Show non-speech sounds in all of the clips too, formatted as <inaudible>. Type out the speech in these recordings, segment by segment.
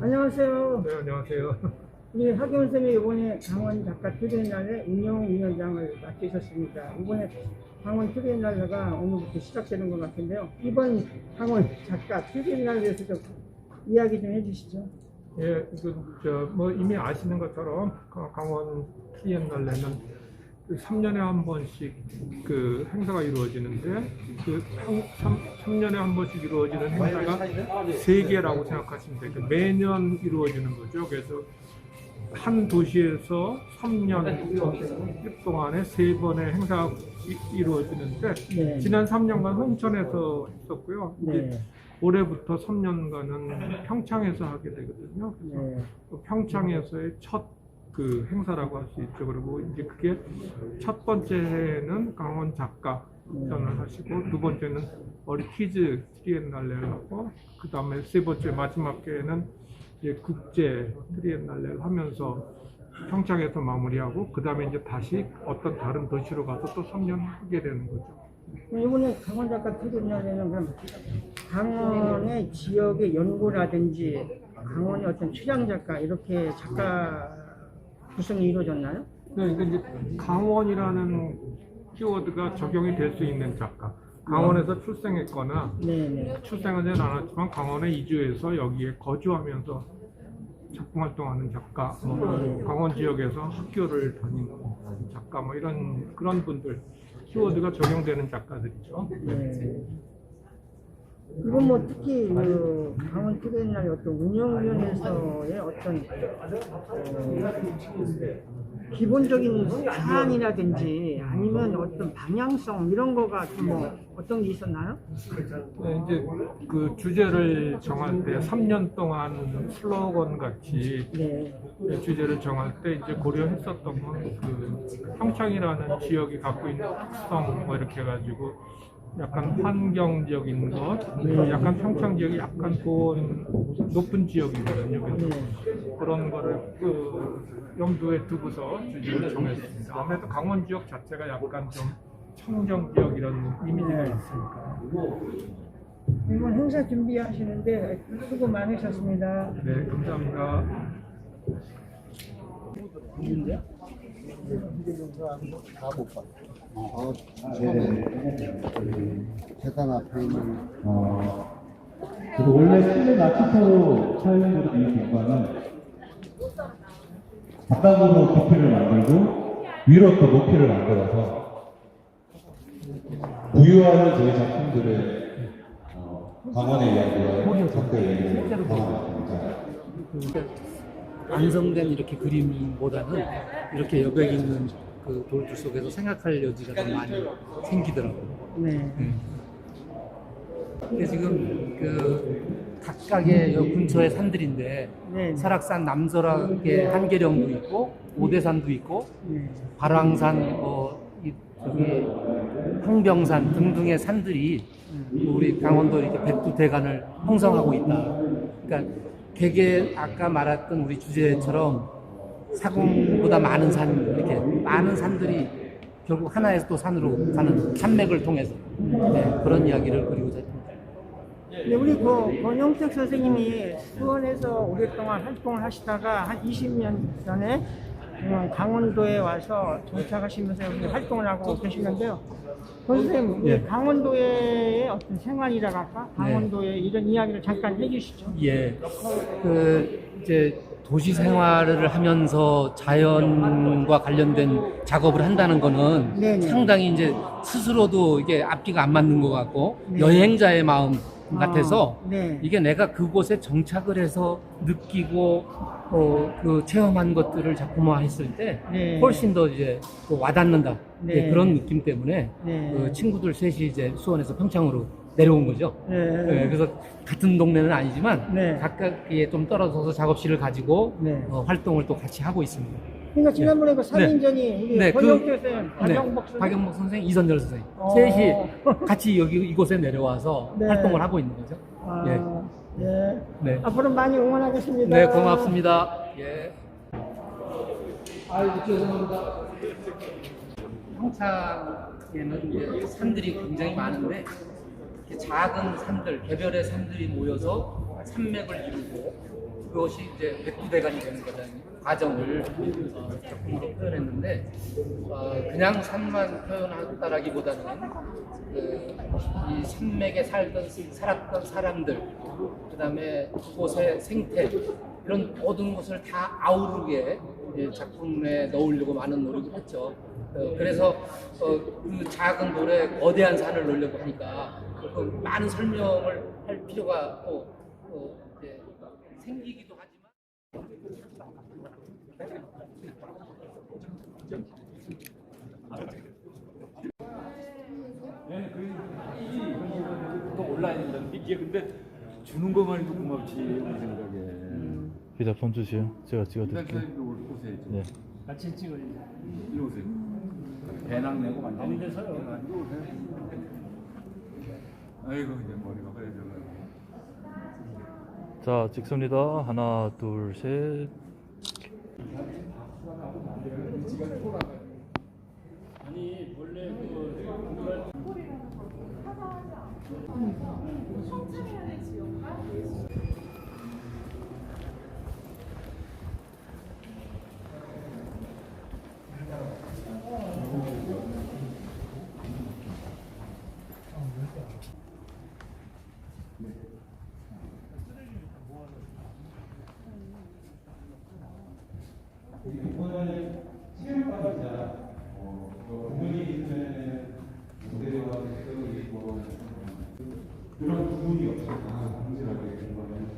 안녕하세요. 네, 안녕하세요. 우리 하경 쌤이 이번에 강원 작가 트리엔날레 운영위원장을 맡으셨습니다. 이번에 강원 트리엔날레가 오늘부터 시작되는 것 같은데요. 이번 강원 작가 트리엔날레에서 좀 이야기 좀 해주시죠. 예, 그, 저, 뭐, 이미 아시는 것처럼, 가- 강원 트리엔날레는 그 3년에 한 번씩 그 행사가 이루어지는데, 그 3, 3년에 한 번씩 이루어지는 행사가 세 개라고 생각하시면 돼요. 매년 이루어지는 거죠. 그래서 한 도시에서 3년 동안에 세 번의 행사가 이- 이루어지는데, 네. 지난 3년간 홍천에서 했었고요. 네. 올해부터 3년간은 평창에서 하게 되거든요. 그래서 네. 그 평창에서의 첫 그 행사라고 할 수 있죠. 그리고 이제 그게 첫 번째 해에는 강원 작가 전을 하시고 두 번째는 어리 퀴즈 트리엔날레를 하고 그 다음에 세 번째 마지막 해에는 이제 국제 트리엔날레를 하면서 평창에서 마무리하고 그 다음에 이제 다시 어떤 다른 도시로 가서 또 3년 하게 되는 거죠. 이번에 강원 작가 트리엔날레는 강원의 지역의 연구라든지 강원의 어떤 출양 작가 이렇게 작가 구성이 이루어졌나요? 네, 그러니까 이제 강원이라는 키워드가 적용이 될 수 있는 작가. 강원에서 출생했거나 네네. 출생하지는 않았지만 강원에 이주해서 여기에 거주하면서 작품 활동하는 작가, 뭐 강원 지역에서 학교를 다니는 작가, 뭐 이런 그런 분들 키워드가 적용되는 작가들이죠. 네. 이건 뭐 특히 그 강원 트레이너의 어떤 운영위원회에서의 어떤 어, 기본적인 사안이라든지 아니면 어떤 방향성 이런 거가 좀뭐 어떤 게 있었나요? 네, 이제 그 주제를 정할 때 3년 동안 슬로건 같이 네. 주제를 정할 때 이제 고려했었던 건 그 평창이라는 지역이 갖고 있는 특성 뭐 이렇게 해가지고 약간 환경적인 것, 그리고 약간 평창 지역이 약간 고온 높은 지역이거든요. 그래서 네. 그런 거를 그 염두에 두고서 주제를 정했습니다. 아무래도 강원 지역 자체가 약간 좀 청정 지역 이런 이미지가 있으니까. 이번 행사 준비하시는데 수고 많으셨습니다. 네, 감사합니다. 어, 앞에 있는 어, 그래서 원래 실내 나치터로 촬영으로 이 공간은 바닥으로 높이를 만들고 위로 또 높이를 만들어서 부유하는 저희 작품들의 어, 강원의 이야기와 작가의 이야기를 담아봤습니다. 완성된 이렇게 그림보다는 이렇게 여백 있는 그 돌들 속에서 생각할 여지가 더 많이 생기더라고요. 네. 근데 지금 그 각각의 여 근처의 산들인데 네. 설악산 남설악의 한계령도 있고 오대산도 있고 네. 발왕산 뭐 이, 저기 황병산 등등의 산들이 우리 강원도 이렇게 백두대간을 형성하고 있다. 그러니까 되게 아까 말했던 우리 주제처럼 사공보다 많은 산 이렇게 많은 산들이 결국 하나의 또 산으로 가는 산맥을 통해서 네, 그런 이야기를 그리고자 했습니다. 네, 우리 그 권영택 선생님이 수원에서 오랫동안 활동을 하시다가 한 20년 전에 음, 강원도에 와서 정착하시면서 여기 활동을 하고 계시는데요. 권 선생님, 예. 강원도의 어떤 생활이라고 할까? 강원도의 이런 이야기를 잠깐 해주시죠. 예, 그 이제 도시 생활을 하면서 자연과 관련된 작업을 한다는 거는 네네. 상당히 이제 스스로도 이게 앞뒤가 안 맞는 것 같고 네. 여행자의 마음 같아서 아, 네. 이게 내가 그곳에 정착을 해서 느끼고 어, 그 체험한 것들을 작품화했을 때 네. 훨씬 더 이제 그 와닿는다 네. 이제 그런 느낌 때문에 네. 그 친구들 셋이 이제 수원에서 평창으로 내려온 거죠. 네. 네, 그래서 같은 동네는 아니지만 네. 각각에 좀 떨어져서 작업실을 가지고 네. 어, 활동을 또 같이 하고 있습니다. 그러니까 지난번에 그 3인전이 우리 네, 그- 선생님, 박영복 선생님. 선생, 이선열 선생 어. 셋이 <laughs> 같이 여기 이곳에 내려와서 네. 활동을 하고 있는 거죠. 아, 예. 예. 네. 앞으로 많이 응원하겠습니다. 네, 고맙습니다. 예. 아이고 죄송합니다. 평창에는 이제 산들이 굉장히 많은데 작은 산들, 개별의 산들이 모여서 산맥을 이루고 그것이 이제 백두대간이 되는 거잖아요. 과정을 어, 작품으로 표현했는데 어, 그냥 산만 표현했다라기보다는 그, 이 산맥에 살던 살았던 사람들, 그다음에 그곳의 생태 이런 모든 것을 다 아우르게 예, 작품에 넣으려고 많은 노력을 했죠. 어, 그래서 어, 그 작은 돌에 거대한 산을 넣으려고 하니까 그 많은 설명을 할 필요가 또 어, 이제 생기기도 하지만. 또 온라인이라는 게 이게 근데 주는 것만 해도 고맙지 우리 생각에. 휴대폰 주시오. 제가 찍어드릴게요. 네. 같이 찍어야 돼. 이리 오세요. 배낭 내고 만나는 데 서요. 아이고 이제 머리가 허해져가지고. 자, 찍습니다. 하나, 둘, 셋. 아니 원래 그 그런 부분이 없어서 강제하게 공부하는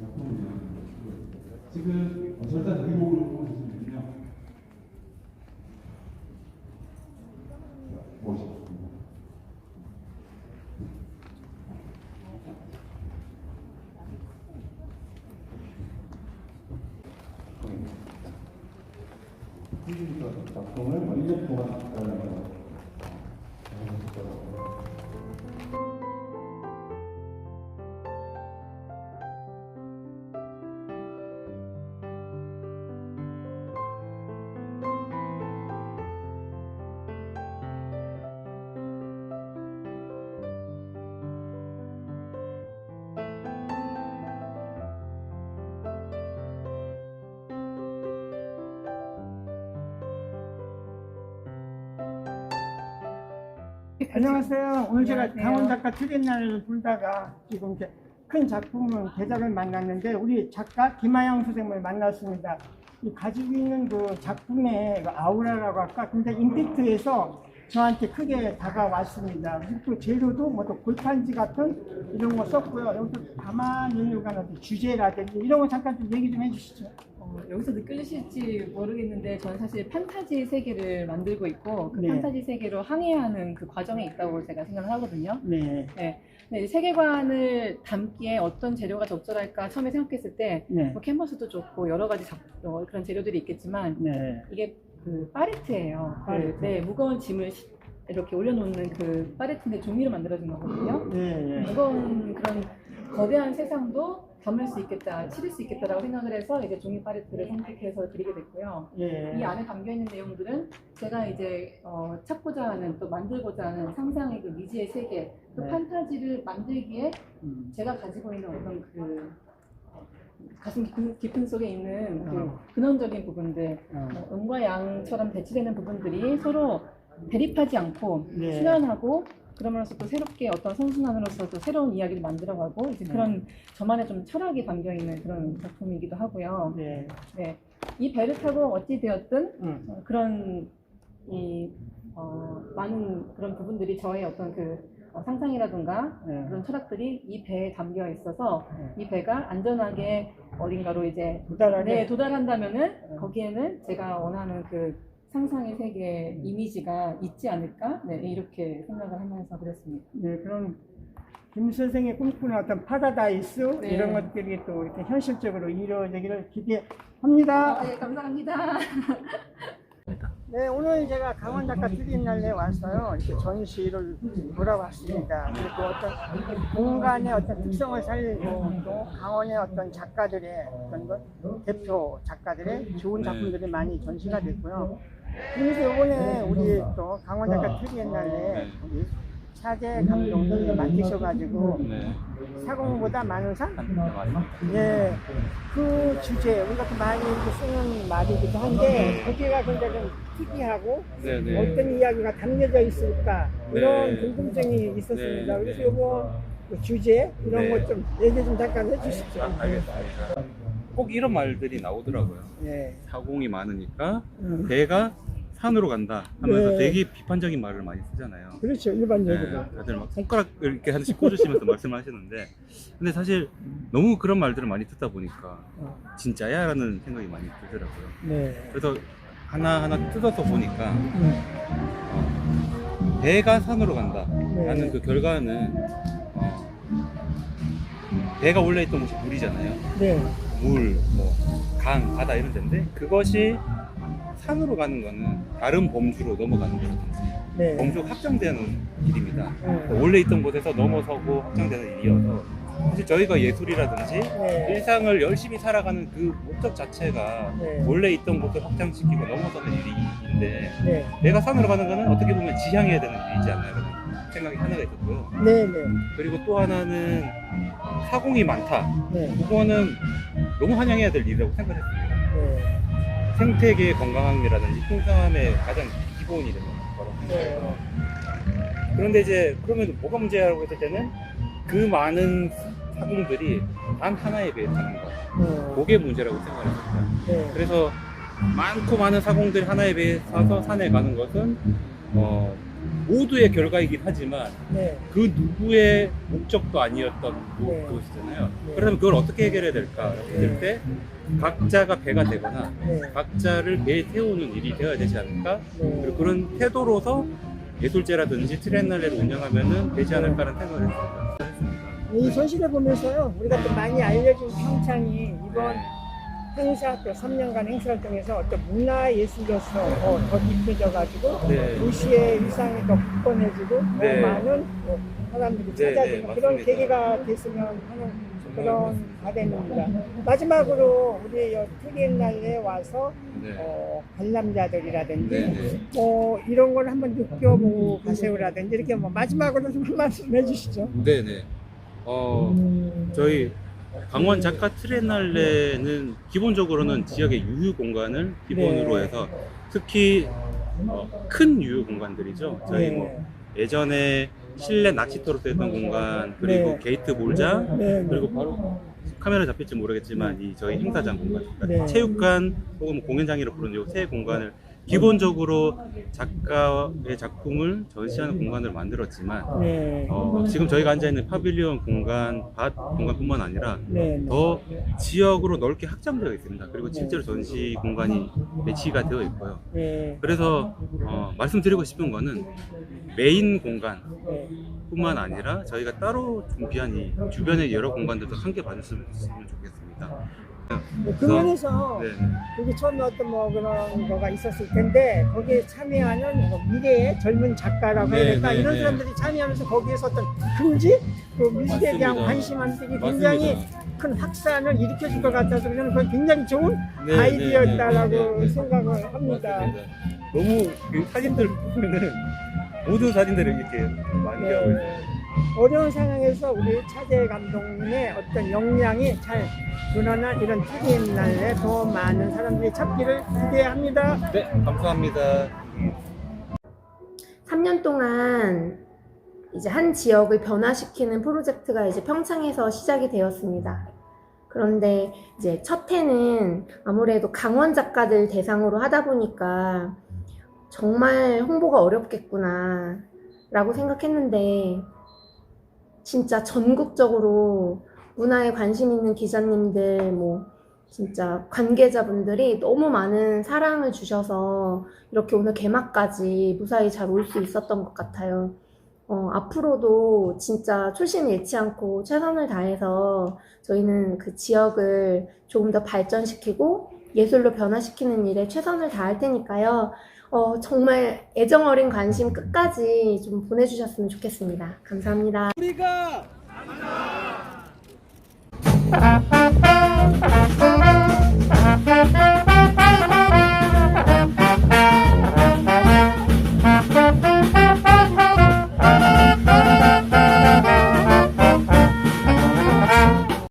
작품이에요. 지금 절단 의혹을 보시면요. 멋있습니다. 작품을 완전 보완했다는 거. 안녕하세요. 오늘 제가 강원 작가 트리엔날을 불다가 지금 이제 큰 작품을 대작을 만났는데 우리 작가 김하영 선생님을 만났습니다. 이 가지고 있는 그 작품의 그 아우라라고 할까 굉장히 임팩트에서 저한테 크게 다가왔습니다. 그리고 또 재료도 뭐또 골판지 같은 이런 거 썼고요. 여기서 담아내려고 하는 어떤 주제라든지 이런 거 잠깐 좀 얘기 좀 해주시죠. 어, 여기서 느껴지실지 모르겠는데 저는 사실 판타지 세계를 만들고 있고 그 네. 판타지 세계로 항해하는 그 과정에 있다고 제가 생각을 하거든요. 네. 네. 이 세계관을 담기에 어떤 재료가 적절할까 처음에 생각했을 때 네. 뭐 캔버스도 좋고 여러 가지 작- 어, 그런 재료들이 있겠지만 네. 이게 그 파레트예요. 그, 파레트. 네, 무거운 짐을 시- 이렇게 올려놓는 그 파레트인데 종이로 만들어진 거거든요. 네. 네. 무거운 그런 거대한 세상도 담을 수 있겠다, 치를 수 있겠다라고 생각을 해서 이제 종이 파레트를 선택해서 드리게 됐고요. 예. 이 안에 담겨 있는 내용들은 제가 이제 어, 찾고자 하는 또 만들고자 하는 상상의 그 미지의 세계, 그 네. 판타지를 만들기에 음. 제가 가지고 있는 어떤 그 어, 가슴 깊은, 깊은 속에 있는 그 어. 근원적인 부분들, 어. 어, 음과 양처럼 배치되는 부분들이 서로 대립하지 않고 네. 수련하고 그러면서 또 새롭게 어떤 선순환으로서 또 새로운 이야기를 만들어가고 이제 네. 그런 저만의 좀 철학이 담겨 있는 그런 작품이기도 하고요. 네. 네, 이 배를 타고 어찌 되었든 음. 어, 그런 이 어, 많은 그런 부분들이 저의 어떤 그 어, 상상이라든가 네. 그런 철학들이 이 배에 담겨 있어서 네. 이 배가 안전하게 어딘가로 이제 도달하게. 네, 도달한다면은 거기에는 제가 원하는 그 상상의 세계의 이미지가 있지 않을까? 네, 이렇게 생각을 하면서 그랬습니다. 네, 그럼 김 선생의 꿈꾸는 어떤 파라다이스 네. 이런 것들이 또 이렇게 현실적으로 이루어지기를 기대합니다. 네, 감사합니다. 네, 오늘 제가 강원 작가 트리엔날레에 왔어요. 이렇게 전시를 돌아왔습니다. 그리고 어떤 공간의 어떤 특성을 살리고 또 강원의 어떤 작가들의 어떤 것, 대표 작가들의 좋은 작품들이 많이 전시가 됐고요. 그래서 이번에 우리 또 강원 작가 트리엔날레 우리 차재 감독님이 맡으셔가지고 네. 사공보다 많은 산? 예, 그 주제 우리가 또 많이 이렇게 쓰는 말이기도 한데 거기가 근데 좀 특이하고 네 네. 어떤 이야기가 담겨져 있을까 이런 네. 궁금증이 있었습니다. 네, 그래서 네. 요거 그 주제 이런 네. 것좀 얘기 좀 잠깐 해주시죠. 알겠습니다. 꼭 이런 말들이 나오더라고요. 예. 사공이 많으니까 음. 배가 산으로 간다 하면서 네. 되게 비판적인 말을 많이 쓰잖아요. 그렇죠 네, 일반적으로. 다들 막 손가락 이렇게 하나씩 꽂으시면서 <laughs> 말씀하시는데 근데 사실 너무 그런 말들을 많이 듣다 보니까 어, 진짜야 라는 생각이 많이 들더라고요. 네. 그래서 하나 하나 뜯어서 보니까 음, 어, 배가 산으로 간다 라는 네. 그 결과는 어, 배가 원래 있던 곳이 물이잖아요. 네. 물, 뭐, 강, 바다 이런 데인데 그것이 산으로 가는 거는 다른 범주로 넘어가는 거라든지 네. 범주가 확장되는 일입니다. 네. 원래 있던 곳에서 넘어서고 확장되는 일이어서 사실 저희가 예술이라든지 네. 일상을 열심히 살아가는 그 목적 자체가 네. 원래 있던 곳을 확장시키고 넘어서는 일인데 네. 내가 산으로 가는 거는 어떻게 보면 지향해야 되는 일이지 않나라는 생각이 하나가 있었고요. 네. 네. 그리고 또 하나는 사공이 많다. 네. 이거는 너무 환영해야 될 일이라고 생각했습니다. 네. 생태계의 건강함이라든지 풍성함의 가장 기본이 되는 거라고 네. 생각해요. 그런데 이제 그러면 뭐가 문제라고 했을 때는 그 많은 사공들이 단 하나에 비해 사는 거. 어, 그게 문제라고 생각을 했습니다. 네. 그래서 많고 많은 사공들이 하나에 비해서 산에 가는 것은 어, 모두의 결과이긴 하지만 네. 그 누구의 목적도 아니었던 그- 네. 그것이잖아요. 네. 그러면 그걸 어떻게 해결해야 될까 했을 때 각자가 배가 되거나 네. 각자를 배에 태우는 일이 되어야 되지 않을까? 네. 그리고 그런 태도로서 예술제라든지 트렌날레를 운영하면은 되지 않을까라는 생각을 했습니다. 이 전시를 보면서요, 우리가 또 많이 알려진 평창이 이번 행사 또 3년간 행사를 통해서 어떤 문화예술로서 더, 더 깊어져가지고 네. 도시의 일상이 더 굳건해지고 네. 더 많은 또 사람들이 네, 찾아지는 네, 그런 맞습니다. 계기가 됐으면 하는 그런 바램입니다. 마지막으로 우리 여 트리엔날레 와서 네. 어, 관람자들이라든지 네, 네. 뭐 이런 걸 한번 느껴보고 가세요라든지 이렇게 뭐 마지막으로 좀 한 말씀 해주시죠. 네네. 어, 저희 강원 작가 트렌날레는 기본적으로는 지역의 유휴 공간을 기본으로 네. 해서 특히 어, 큰 유휴 공간들이죠. 저희 네. 뭐 예전에 실내 낚시터로 쓰였던 공간 그리고 네. 게이트 몰장 네. 그리고 바로 카메라 잡힐지 모르겠지만 이 저희 행사장 공간, 그러니까 네. 체육관 혹은 뭐 공연장이라고 부르는 이세 공간을 기본적으로 작가의 작품을 전시하는 공간을 만들었지만 네. 어, 지금 저희가 앉아 있는 파빌리온 공간, 밭 공간뿐만 아니라 네. 더 지역으로 넓게 확장되어 있습니다. 그리고 실제로 전시 공간이 배치가 되어 있고요. 네. 그래서 어, 말씀드리고 싶은 거는 메인 공간 네. 뿐만 아니라 저희가 따로 준비한 이 주변의 여러 공간들도 함께 봐주셨으면 좋겠습니다. 네, 그 면에서 네. 여기 처음에 어떤 뭐 그런 거가 있었을 텐데 거기에 참여하는 뭐 미래의 젊은 작가라고 해야 네, 될까 네, 이런 네. 사람들이 참여하면서 거기에서 어떤 긍지 그 미술에 대한 맞습니다. 관심들이 굉장히. 큰 확산을 일으켜줄 것 같아서 저는 그건 굉장히 좋은 네, 아이디어였다라고 네, 네, 네. 생각을 합니다. 맞습니다. 너무 그 사진들 보면은 모든 사진들을 이렇게 많이 하고 있어요. 네. 어려운 상황에서 우리 차재 감독님의 어떤 역량이 잘 드러난 이런 TVM 날에 더 많은 사람들이 찾기를 기대합니다. 네, 감사합니다. 3년 동안 이제 한 지역을 변화시키는 프로젝트가 이제 평창에서 시작이 되었습니다. 그런데 이제 첫 해는 아무래도 강원 작가들 대상으로 하다 보니까 정말 홍보가 어렵겠구나 라고 생각했는데 진짜 전국적으로 문화에 관심 있는 기자님들 뭐 진짜 관계자분들이 너무 많은 사랑을 주셔서 이렇게 오늘 개막까지 무사히 잘 올 수 있었던 것 같아요. 어, 앞으로도 진짜 초심 잃지 않고 최선을 다해서 저희는 그 지역을 조금 더 발전시키고 예술로 변화시키는 일에 최선을 다할 테니까요. 어, 정말 애정 어린 관심 끝까지 좀 보내주셨으면 좋겠습니다. 감사합니다. 우리가 <laughs>